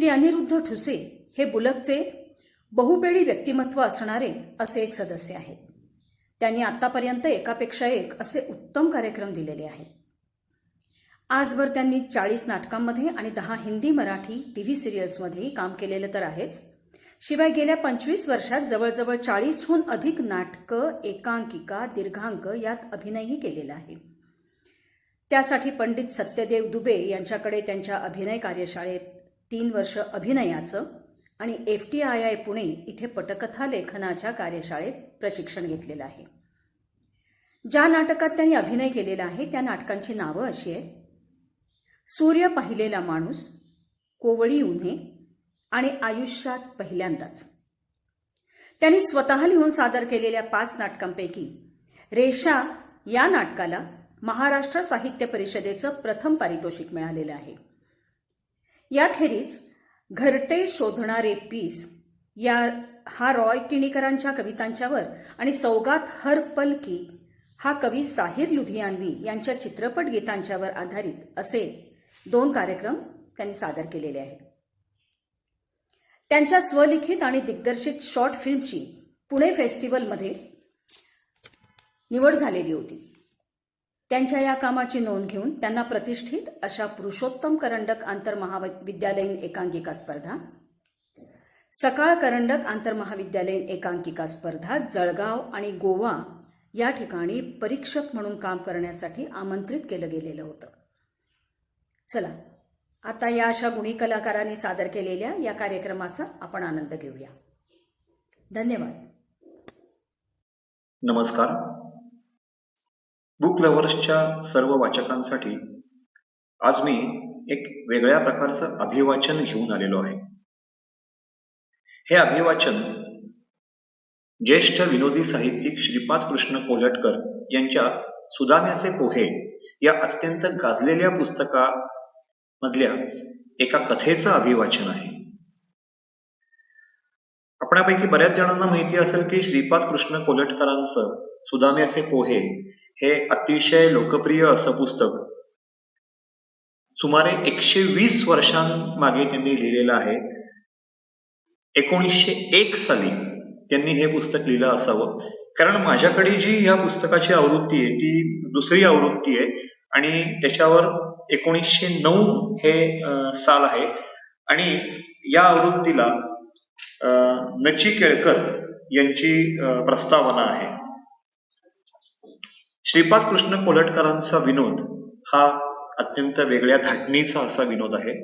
श्री अनिरुद्ध ठुसे हे बुलकचे बहुपेडी व्यक्तिमत्व असणारे असे एक सदस्य आहेत. त्यांनी आतापर्यंत एकापेक्षा एक असे उत्तम कार्यक्रम दिलेले आहेत. आजवर त्यांनी चाळीस नाटकांमध्ये आणि दहा हिंदी मराठी टीव्ही सिरियल्समध्येही काम केलेलं तर आहेच. शिवाय गेल्या पंचवीस वर्षात जवळजवळ चाळीसहून अधिक नाटकं एकांकिका दीर्घांक यात अभिनयही केलेला आहे. त्यासाठी पंडित सत्यदेव दुबे यांच्याकडे त्यांच्या अभिनय कार्यशाळेत तीन वर्ष अभिनयाचं आणि F T I I Pune इथे पटकथा लेखनाच्या कार्यशाळेत प्रशिक्षण घेतलेलं आहे. ज्या नाटकात त्यांनी अभिनय केलेला आहे त्या नाटकांची नावं अशी आहेत. सूर्य पाहिलेला माणूस कोवळी उन्हे आणि आयुष्यात पहिल्यांदाच. त्यांनी स्वतः लिहून सादर केलेल्या पाच नाटकांपैकी रेषा या नाटकाला महाराष्ट्र साहित्य परिषदेचं प्रथम पारितोषिक मिळालेलं आहे. याखेरीज घरटे शोधणारे पीस या हा रॉय किणीकरांच्या कवितांच्यावर आणि सौगात हर पलकी हा कवी साहिर लुधियानवी यांच्या चित्रपट गीतांच्यावर आधारित असे दोन कार्यक्रम त्यांनी सादर केलेले आहेत. त्यांच्या स्वलिखित आणि दिग्दर्शित शॉर्ट फिल्मची पुणे फेस्टिवलमध्ये निवड झालेली होती. त्यांच्या या कामाची नोंद घेऊन त्यांना प्रतिष्ठित अशा पुरुषोत्तम करंडक आंतरमहाविद्यालयीन एकांकिका स्पर्धा सकाळ करंडक आंतरमहाविद्यालयीन एकांकिका स्पर्धा जळगाव आणि गोवा या ठिकाणी परीक्षक म्हणून काम करण्यासाठी आमंत्रित केलं गेलेलं होतं. चला आता या अशा गुणी कलाकारांनी सादर केलेल्या या कार्यक्रमाचा आपण आनंद घेऊया. धन्यवाद. नमस्कार. बुक लव्हर्सच्या सर्व वाचकांसाठी आज मी एक वेगळ्या प्रकारचं अभिवाचन घेऊन आलेलो आहे. हे अभिवाचन ज्येष्ठ विनोदी साहित्यिक श्रीपाद कृष्ण कोलटकर यांच्या सुदाम्याचे पोहे या अत्यंत गाजलेल्या पुस्तका मधल्या एका कथेचं अभिवाचन आहे. आपणापैकी बऱ्याच जणांना माहिती असेल की श्रीपाद कृष्ण कोलटकरांचं सुदाम्याचे पोहे हे अतिशय लोकप्रिय असं पुस्तक. सुमारे एकशे वीस वर्षांमागे त्यांनी लिहिलेलं आहे. एकोणीसशे एक साली त्यांनी हे पुस्तक लिहिलं असावं. कारण माझ्याकडे जी या पुस्तकाची आवृत्ती आहे ती दुसरी आवृत्ती आहे आणि त्याच्यावर एकोणीसशे नऊ हे साल आहे. आणि या आवृत्तीला अं, नची केळकर यांची प्रस्तावना आहे. श्रीपाद कृष्ण कोलटकरांचा विनोद हा अत्यंत वेगळ्या धाटणीचा असा विनोद आहे.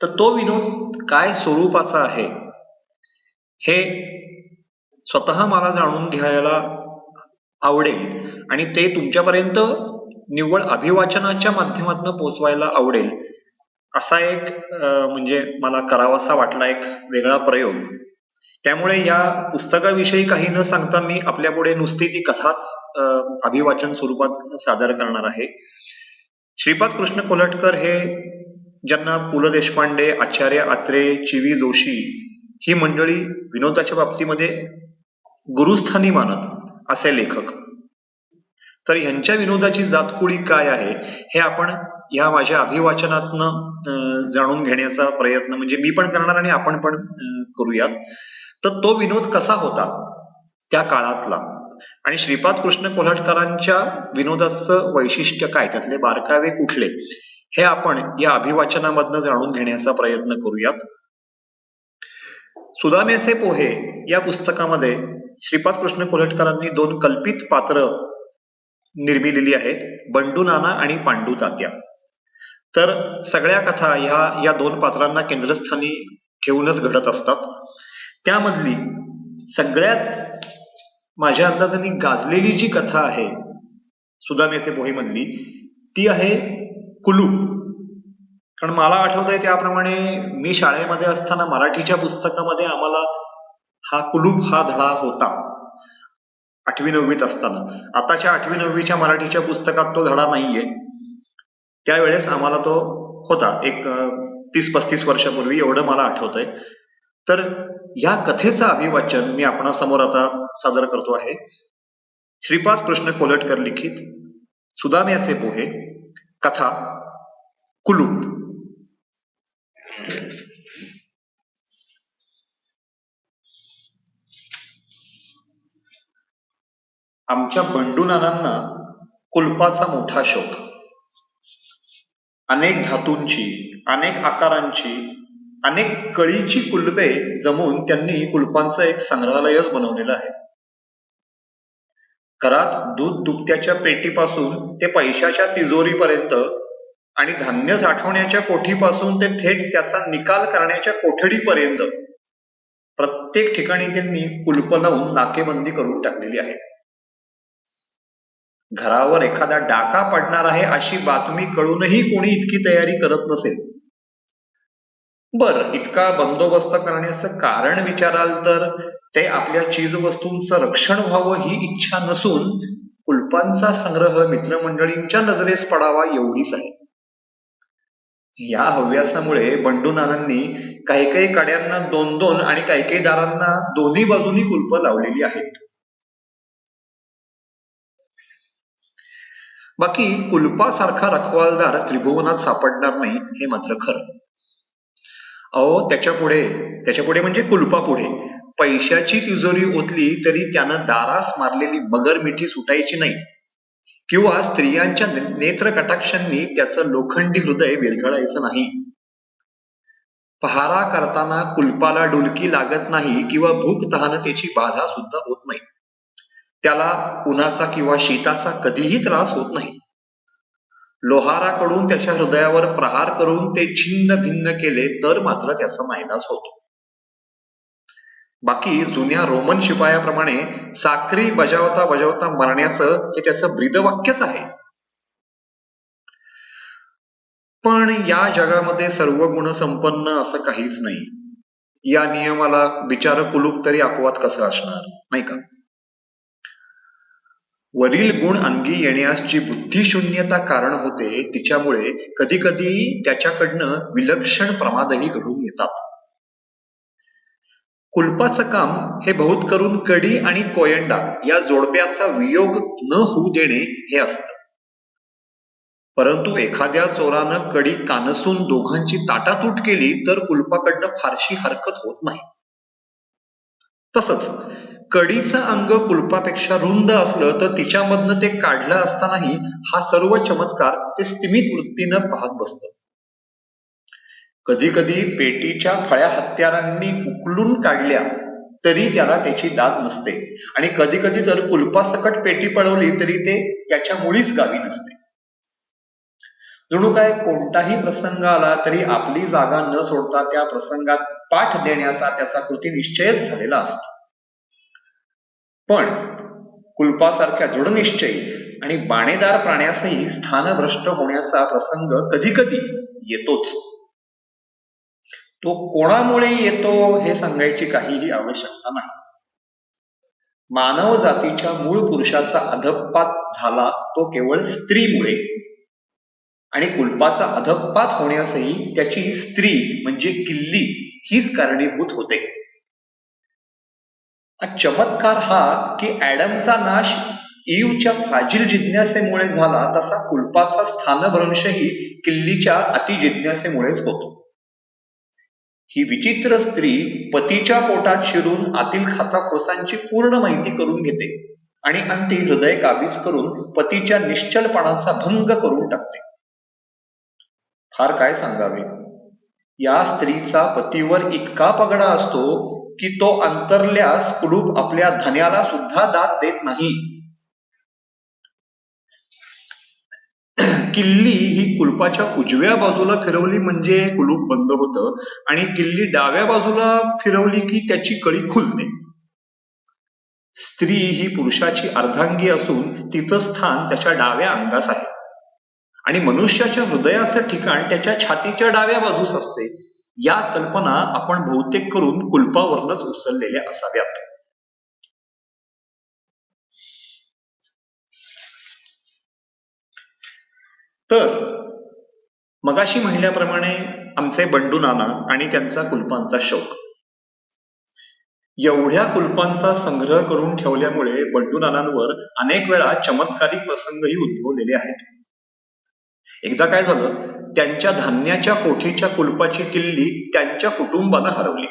तर तो विनोद काय स्वरूपाचा आहे? हे स्वतः मला जाणून घ्यायला आवडेल आणि ते तुमच्यापर्यंत निव्वळ अभिवाचनाच्या माध्यमातून पोचवायला आवडेल असा एक म्हणजे मला करावासा वाटला एक वेगळा प्रयोग. त्यामुळे या पुस्तकाविषयी काही न सांगता मी आपल्या पुढे नुसती ती कथाच अं, अभिवाचन स्वरूपात सादर करणार आहे. श्रीपाद कृष्ण कोलटकर हे ज्यांना पु ल देशपांडे आचार्य आत्रे चिवी जोशी ही मंडळी विनोदाच्या बाबतीमध्ये गुरुस्थानी मानत असे लेखक. तर ह्यांच्या विनोदाची जातकुळी काय आहे हे आपण या माझ्या अभिवाचनातनं अं, जाणून घेण्याचा प्रयत्न म्हणजे मी पण करणार आणि आपण पण करूयात. तर तो विनोद कसा होता? त्या काळातला. आणि श्रीपाद कृष्ण कोल्हाटकरांच्या विनोदाचं वैशिष्ट्य काय? त्यातले बारकावे कुठले? हे आपण या अभिवाचनामधनं जाणून घेण्याचा प्रयत्न करूयात. सुदाम्याचे पोहे या पुस्तकामध्ये श्रीपाद कृष्ण कोल्हटकरांनी दोन कल्पित पात्र निर्मिलेली आहेत बंडू नाना आणि पांडू तात्या. तर सगळ्या कथा ह्या या दोन पात्रांना केंद्रस्थानी ठेवूनच घडत असतात. त्यामधली सगळ्यात माझ्या अंदाजाने गाजलेली जी कथा आहे सुदाम्याचे पोहेमधली ती आहे कुलूप कारण मला आठवतंय त्याप्रमाणे मी शाळेमध्ये असताना मराठीच्या पुस्तकामध्ये आम्हाला हा कुलूप हा धडा होता. आठवी नववीत असताना. आताच्या आठवी नववीच्या मराठीच्या पुस्तकात तो धडा नाहीये. त्यावेळेस आम्हाला तो होता. एक तीस पस्तीस वर्षापूर्वी एवढं मला आठवतंय. तर या कथेचं अभिवाचन मी आपणासमोर आता सादर करतो आहे. श्रीपाद कृष्ण कोलटकर लिखित सुदाम्याचे पोहे कथा कुलूप. आमच्या बंडू नानांना कुलपाचा मोठा शोक. अनेक धातूंची अनेक आकारांची अनेक कळीची कुलबे जमवून त्यांनी कुलपांचं एक संग्रहालयच बनवलेलं आहे. घरात दूध दुभत्याच्या पेटीपासून ते पैशाच्या तिजोरीपर्यंत आणि धान्य साठवण्याच्या कोठीपासून ते थेट त्याचा निकाल करण्याच्या कोठडीपर्यंत प्रत्येक ठिकाणी त्यांनी कुलप लावून नाकेबंदी करून टाकलेली आहे. घरावर एखादा डाका पडणार आहे अशी बातमी कळूनही कोणी इतकी तयारी करत नसेल. बर इतका बंदोबस्त करण्याचं कारण विचाराल तर? ते आपल्या चीज वस्तूंचं रक्षण व्हावं ही इच्छा नसून कुलपांचा संग्रह मित्रमंडळींच्या नजरेस पडावा एवढीच आहे. या हव्यासामुळे बंडू नानांनी काही काही कड्यांना दोन दोन आणि काही काही दारांना दोन्ही बाजूनी कुलप लावलेली आहेत. बाकी कुलपासारखा रखवालदार त्रिभुवनात सापडणार नाही हे मात्र खरं. अहो त्याच्या पुढे त्याच्या पुढे म्हणजे कुलपापुढे. पैशाची तिजोरी ओतली तरी त्यानं दारास मारलेली मगर मिठी सुटायची नाही. किंवा स्त्रियांच्या नेत्र कटाक्षांनी त्याचं लोखंडी हृदय विरघळायचं नाही. पहारा करताना कुलपाला डुलकी लागत नाही किंवा भूक तहानतेची बाधा सुद्धा होत नाही. त्याला उन्हाचा किंवा शीताचा कधीही त्रास होत नाही. लोहाराकडून त्याच्या हृदयावर प्रहार करून ते छिन्न भिन्न केले तर मात्र त्याचा नाईलाज होतो. बाकी जुन्या रोमन शिपायाप्रमाणे साखरी बजावता बजावता मरण्याचं हे त्याचं ब्रीदवाक्यच आहे. पण या जगामध्ये सर्व गुण संपन्न असं काहीच नाही. या नियमाला बिचार कुलूप तरी अपवाद कसं असणार? नाही का? वरील गुण अंगी येण्यास जी बुद्धिशून्यता कारण होते तिच्यामुळे कधी कधी त्याच्याकडनं विलक्षण प्रमादही घडून येतात. कुलपाचं काम हे बहुत करून कडी आणि कोयंडा या जोडप्याचा वियोग न होऊ देणे हे असतं. परंतु एखाद्या चोरानं कडी कानसून दोघांची ताटातूट केली तर कुलपाकडनं फारशी हरकत होत नाही. तसंच कडीचं अंग कुलपापेक्षा रुंद असलं तर तिच्यामधनं ते काढलं असतानाही हा सर्व चमत्कार ते स्तिमित वृत्तीनं पाहत बसत. कधी कधी पेटीच्या फळ्या हत्यारांनी उकलून काढल्या तरी त्याला त्याची दाद नसते. आणि कधी कधी तर कुलपासकट पेटी पळवली तरी ते त्याच्या मुळीच गावी नसते. जणू काय कोणताही प्रसंग आला तरी आपली जागा न सोडता त्या प्रसंगात पाठ देण्याचा त्याचा कृती निश्चयच झालेला असतो. पण कुलपासारख्या दृढनिश्चयी आणि बाणेदार प्राण्यासही स्थानभ्रष्ट होण्याचा प्रसंग कधी कधी येतोच. तो कोणामुळे येतो हे सांगायची काहीही आवश्यकता नाही. मानव जातीच्या मूळ पुरुषाचा अधपात झाला तो केवळ स्त्रीमुळे. आणि कुलपाचा अधपात होण्यासही त्याची स्त्री म्हणजे किल्ली हीच कारणीभूत होते. चमत्कार हा की ऍडमचा नाश ईवच्या फाजील जिज्ञासेमुळे झाला तसा कुलपाचा स्थानभ्रंशही किल्लीच्या अतिजिज्ञासेमुळेच होतो. ही विचित्र स्त्री पतीच्या पोटात शिरून आतील खाचाखोसांची पूर्ण माहिती करून घेते आणि अंती हृदय काबीज करून पतीच्या निश्चलपणाचा भंग करून टाकते. फार काय सांगावे? या स्त्रीचा पतीवर इतका पगडा असतो की तो अंतरल्यास कुलूप आपल्या धन्याला सुद्धा दात देत नाही. किल्ली ही कुलपाच्या उजव्या बाजूला फिरवली म्हणजे कुलूप बंद होतं आणि किल्ली डाव्या बाजूला फिरवली की त्याची कळी खुलते. स्त्री ही पुरुषाची अर्धांगी असून तिचं स्थान त्याच्या डाव्या अंगास आहे. आणि मनुष्याच्या हृदयाचं ठिकाण त्याच्या छातीच्या डाव्या बाजूस असते. या कल्पना आपण बहुतेक करून कुलपावरनच उचललेल्या असाव्यात. तर मगाशी म्हणल्याप्रमाणे आमचे बंडू नाना आणि त्यांचा कुलपांचा शौक. एवढ्या कुलपांचा संग्रह करून ठेवल्यामुळे बंडू नानांवर अनेक वेळा चमत्कारिक प्रसंगही उद्भवलेले आहेत. एकदा काय झालं त्यांच्या धान्याच्या कोठीच्या कुलपाची किल्ली त्यांच्या कुटुंबानं हरवली.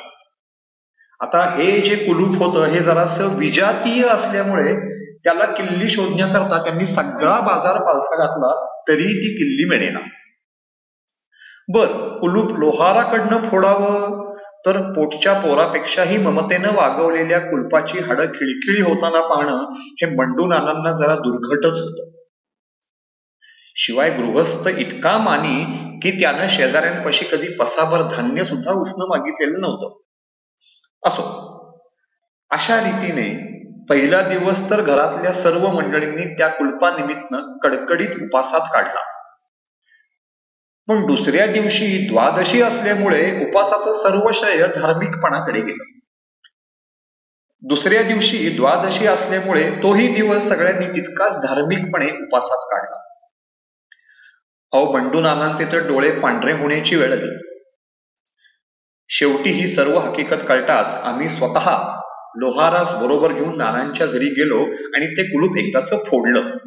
आता हे जे कुलूप होतं हे जरासं विजातीय असल्यामुळे त्याला किल्ली शोधण्याकरता त्यांनी सगळा बाजार पालथा घातला तरी ती किल्ली मिळेना. बर कुलूप लोहाराकडनं फोडावं तर पोटच्या पोरापेक्षाही ममतेनं वागवलेल्या कुलपाची हाडं खिळखिळी होताना पाहणं हे बंडू नानांना जरा दुर्घटच होतं. शिवाय गृहस्थ इतका मानी की त्यानं शेजाऱ्यांपाशी कधी पसाभर धान्य सुद्धा उसणं मागितलेलं नव्हतं. असो अशा रीतीने पहिला दिवस तर घरातल्या सर्व मंडळींनी त्या कुलपानिमित्तनं कडकडीत उपासात काढला. पण दुसऱ्या दिवशी द्वादशी असल्यामुळे उपासाचं सर्व श्रेय धार्मिकपणाकडे गेलं. दुसऱ्या दिवशी द्वादशी असल्यामुळे तोही दिवस सगळ्यांनी तितकाच धार्मिकपणे उपासात काढला. अहो बंडू नानांचे तर डोळे पांढरे होण्याची वेळ आली. शेवटी ही सर्व हकीकत कळताच आम्ही स्वतः लोहारास बरोबर घेऊन नानांच्या घरी गेलो आणि ते कुलूप एकदाच फोडलं.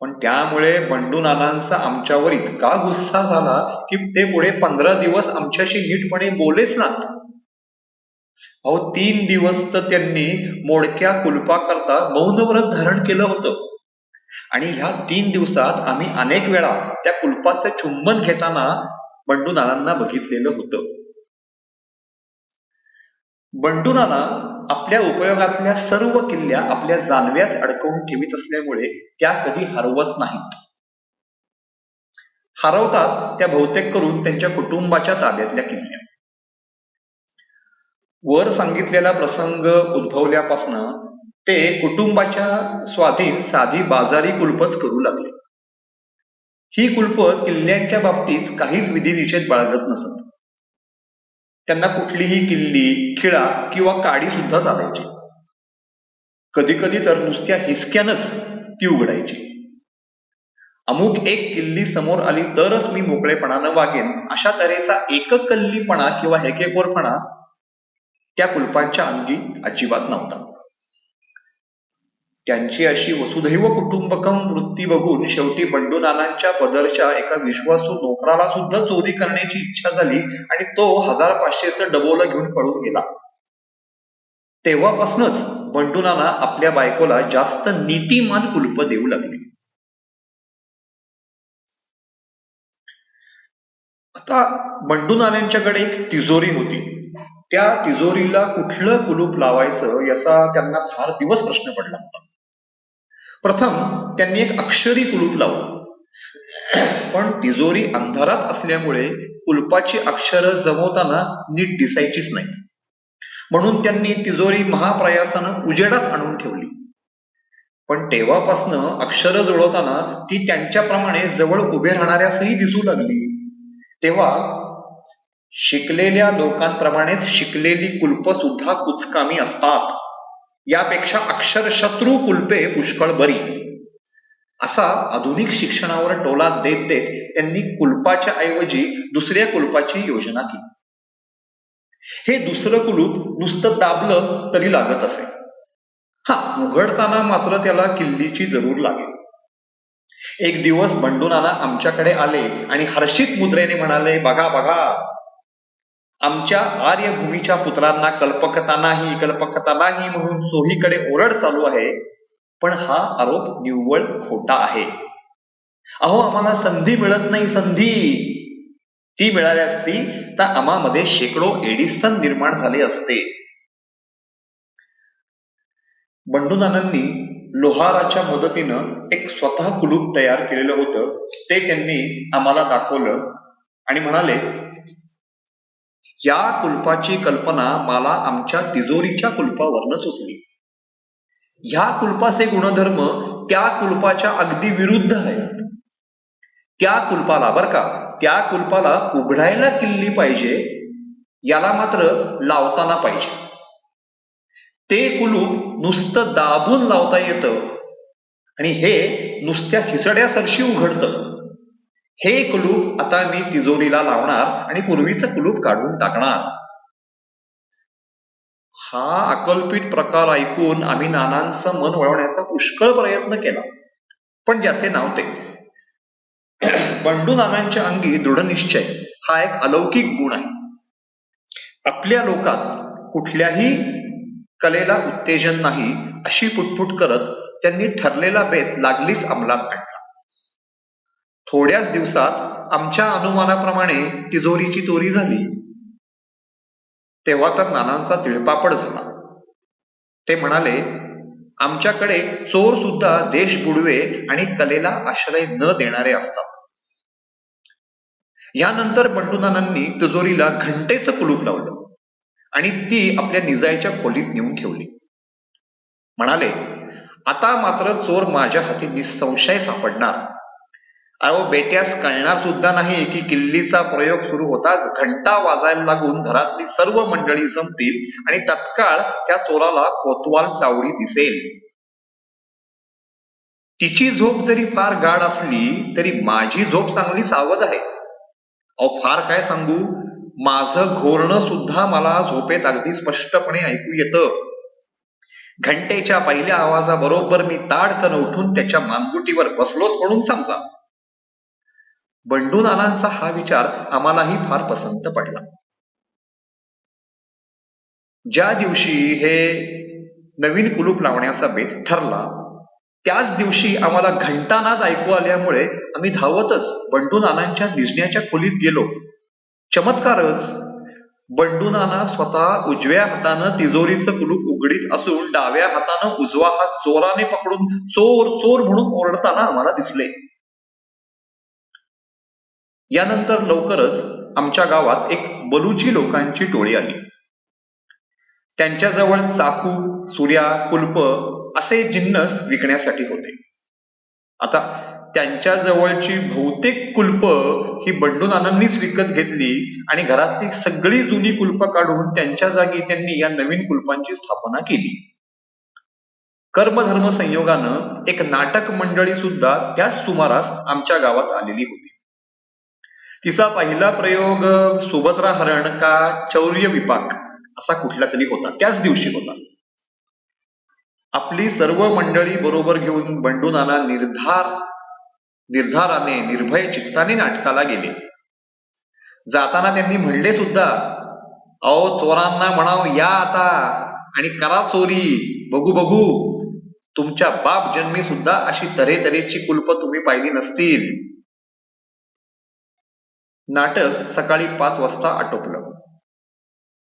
पण त्यामुळे बंडू नानांचा आमच्यावर इतका गुस्सा झाला की ते पुढे पंधरा दिवस आमच्याशी नीटपणे बोलेच नात अहो तीन दिवस तर त्यांनी मोडक्या कुलपाकरता मौनव्रत धारण केलं होतं. आणि ह्या तीन दिवसात आम्ही अनेक वेळा त्या कुलपाचं चुंबन घेताना बंडू नानांना बघितलेलं होतं. बंडू नाना आपल्या उपयोगातल्या सर्व किल्ल्या आपल्या जानव्यास अडकवून ठेवीत असल्यामुळे त्या कधी हरवत नाहीत. हरवतात त्या बहुतेक करून त्यांच्या कुटुंबाच्या ताब्यातल्या किल्ल्या. वर सांगितलेला प्रसंग उद्भवल्यापासनं ते कुटुंबाच्या स्वाधीन साधी बाजारी कुलपच करू लागले. ही कुलप किल्ल्यांच्या बाबतीत काहीच विधिनिषेध बाळगत नसत. त्यांना कुठलीही किल्ली खिळा किंवा काडी सुद्धा चालायची. कधी कधी तर नुसत्या हिसक्यानच ती उघडायची. अमुक एक किल्ली समोर आली तरच मी मोकळेपणानं वागेन अशा तऱ्हेचा एककल्लीपणा किंवा हेकेकोरपणा त्या कुलपांच्या अंगी अजिबात नव्हता. त्यांची अशी वसुधैव कुटुंबकम वृत्ती बघून शेवटी बंडू नानांच्या पदरच्या एका विश्वासू नोकराला सुद्धा चोरी करण्याची इच्छा झाली आणि तो हजार पाचशेचं डबोला घेऊन पळून गेला. तेव्हापासूनच बंडूनाना आपल्या बायकोला जास्त नीतिमान कुलप देऊ लागले. आता बंडूनानांच्याकडे एक तिजोरी होती. त्या तिजोरीला कुठलं कुलूप लावायचं याचा त्यांना फार दिवस प्रश्न पडला होता. प्रथम त्यांनी एक अक्षरी कुलूप लावलं पण तिजोरी अंधारात असल्यामुळे कुलपाची अक्षरं जमवताना नीट दिसायचीच नाहीत. म्हणून त्यांनी तिजोरी महाप्रयासानं उजेडात आणून ठेवली. पण तेव्हापासनं अक्षरं जुळवताना ती त्यांच्याप्रमाणे जवळ उभे राहणाऱ्यासही दिसू लागली. तेव्हा शिकलेल्या लोकांप्रमाणेच शिकलेली कुलप सुद्धा कुचकामी असतात. यापेक्षा अक्षरशत्रू कुलपे पुष्कळ बरी. असा आधुनिक शिक्षणावर टोला देत देत त्यांनी कुलपाच्या ऐवजी दुसऱ्या कुलपाची योजना केली. हे दुसरं कुलूप नुसतं दाबलं तरी लागत असे. हा उघडताना मात्र त्याला किल्लीची जरूर लागेल. एक दिवस बंडूनाना आमच्याकडे आले आणि हर्षित मुद्रेने म्हणाले बघा बघा आमच्या आर्यभूमीच्या पुत्रांना कल्पकता नाही कल्पकता नाही म्हणून सोहीकडे ओरड चालू आहे पण हा आरोप निव्वळ खोटा आहे. अहो आम्हाला संधी मिळत नाही संधी! ती मिळाली असती तर आम्हामध्ये शेकडो एडिसन निर्माण झाले असते. बंडूनानांनी लोहाराच्या मदतीनं एक स्वतः कुलूप तयार केलेलं होतं. ते त्यांनी आम्हाला दाखवलं आणि म्हणाले या कुलपाची कल्पना मला आमच्या तिजोरीच्या कुलपावरनं सुचली. ह्या कुलपाचे गुणधर्म त्या कुलपाच्या अगदी विरुद्ध आहेत. त्या कुलपाला बर का त्या कुलपाला उघडायला किल्ली पाहिजे याला मात्र लावताना पाहिजे. ते कुलूप नुसतं दाबून लावता येतं आणि हे नुसत्या हिसड्यासरशी उघडतं. हे कुलूप आता मी तिजोरीला लावणार आणि पूर्वीचं कुलूप काढून टाकणार. हा अकल्पित प्रकार ऐकून आम्ही नानांचं मन वळवण्याचा पुष्कळ प्रयत्न केला. पण ज्याचे नव्हते बंडू नानांच्या अंगी दृढनिश्चय हा एक अलौकिक गुण आहे. आपल्या लोकात कुठल्याही कलेला उत्तेजन नाही अशी पुटपुट करत त्यांनी ठरलेला बेत लागलीच अंमलात आणला. थोड्याच दिवसात आमच्या अनुमानाप्रमाणे तिजोरीची तोरी झाली. तेव्हा तर नानांचा तिळपापड झाला. ते म्हणाले आमच्याकडे चोर सुद्धा देश बुडवे आणि कलेला आश्रय न देणारे असतात. यानंतर बंडूनानांनी तिजोरीला घंटेचं कुलूप लावलं आणि ती आपल्या निजायच्या खोलीत नेऊन ठेवली. म्हणाले आता मात्र चोर माझ्या हाती निसंशय सापडणार. अहो बेट्यास कळणार सुद्धा नाही की किल्लीचा प्रयोग सुरू होताच घंटा वाजायला लागून घरातली सर्व मंडळी जमतील आणि तत्काळ त्या चोराला कोतवाल चावडी दिसेल. तिची झोप जरी फार गाढ असली तरी माझी झोप चांगली सावध आहे. अहो फार काय सांगू? माझं घोरणं सुद्धा मला झोपेत अगदी स्पष्टपणे ऐकू येतं. घंटेच्या पहिल्या आवाजाबरोबर मी ताडकन उठून त्याच्या मानगुटीवर बसलोच म्हणून समजा. बंडू नानांचा हा विचार आम्हालाही फार पसंत पडला. ज्या दिवशी हे नवीन कुलूप लावण्याचा बेत ठरला त्याच दिवशी आम्हाला घंटानाच ऐकू आल्यामुळे आम्ही धावतच बंडू नानांच्या निजण्याच्या खोलीत गेलो. चमत्कारच बंडू नाना स्वतः उजव्या हातानं तिजोरीचं कुलूप उघडीत असून डाव्या हातानं उजवा हात चोराने पकडून चोर चोर म्हणून ओरडताना आम्हाला दिसले. यानंतर लवकरच आमच्या गावात एक बलुची लोकांची टोळी आली. त्यांच्याजवळ चाकू सुऱ्या कुल्प असे जिन्नस विकण्यासाठी होते. आता त्यांच्या जवळची बहुतेक कुल्प ही बंडूनानांनीच विकत घेतली आणि घरातली सगळी जुनी कुल्प काढून त्यांच्या जागी त्यांनी या नवीन कुल्पांची स्थापना केली. कर्मधर्म संयोगानं एक नाटक मंडळी सुद्धा त्याच सुमारास आमच्या गावात आलेली होती. तिचा पहिला प्रयोग सुभद्रा हरण का चौर्य विपाक असा कुठला तरी होता. त्याच दिवशी होता. आपली सर्व मंडळी बरोबर घेऊन बंडून नाना निर्धार निर्धाराने निर्भय चित्ताने नाटकाला गेले. जाताना त्यांनी म्हणले सुद्धा अहो चोरांना म्हणाव या आता आणि करा चोरी बघू बघू. तुमच्या बाप जन्मी सुद्धा अशी तऱ्हेतऱ्हेची कुल्प तुम्ही पाहिली नसतील. नाटक सकाळी पाच वाजता आटोपलं.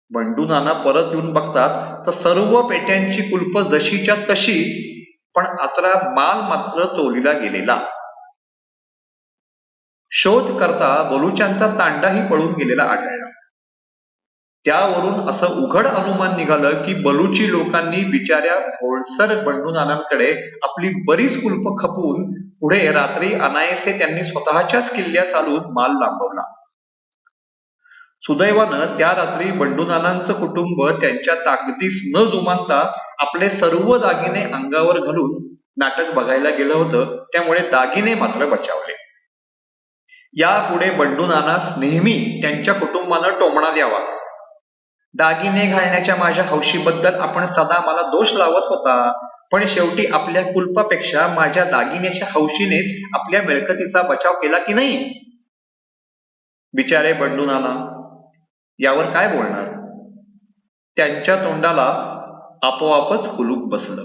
बंडू नाना परत येऊन बघतात तर सर्व पेट्यांची कुलप जशीच्या तशी पण आत्रा माल मात्र चोरीला गेलेला. शोध करता बलुच्यांचा तांडाही पळून गेलेला आढळला. त्यावरून असं उघड अनुमान निघालं की बलुची लोकांनी बिचाऱ्या भोळसर बंडू नानांकडे आपली बरीच कुलप खपवून पुढे रात्री अनायसे त्यांनी स्वतःच्याच किल्ल्या चालून माल लांबवला. सुदैवानं त्या रात्री बंडू नानांचं कुटुंब त्यांच्या ताकदीस न जुमानता आपले सर्व दागिने अंगावर घालून नाटक बघायला गेलं होतं त्यामुळे दागिने मात्र बचावले. यापुढे बंडू नानास नेहमी त्यांच्या कुटुंबानं टोमणा द्यावा. दागिने घालण्याच्या माझ्या हौशीबद्दल आपण सदा मला दोष लावत होता पण शेवटी आपल्या कुल्पापेक्षा माझ्या दागिन्याच्या हौशीनेच आपल्या मिळकतीचा बचाव केला की नाही? बिचारे बंडू नाना यावर काय बोलणार? त्यांच्या तोंडाला आपोआपच कुलूप बसलं.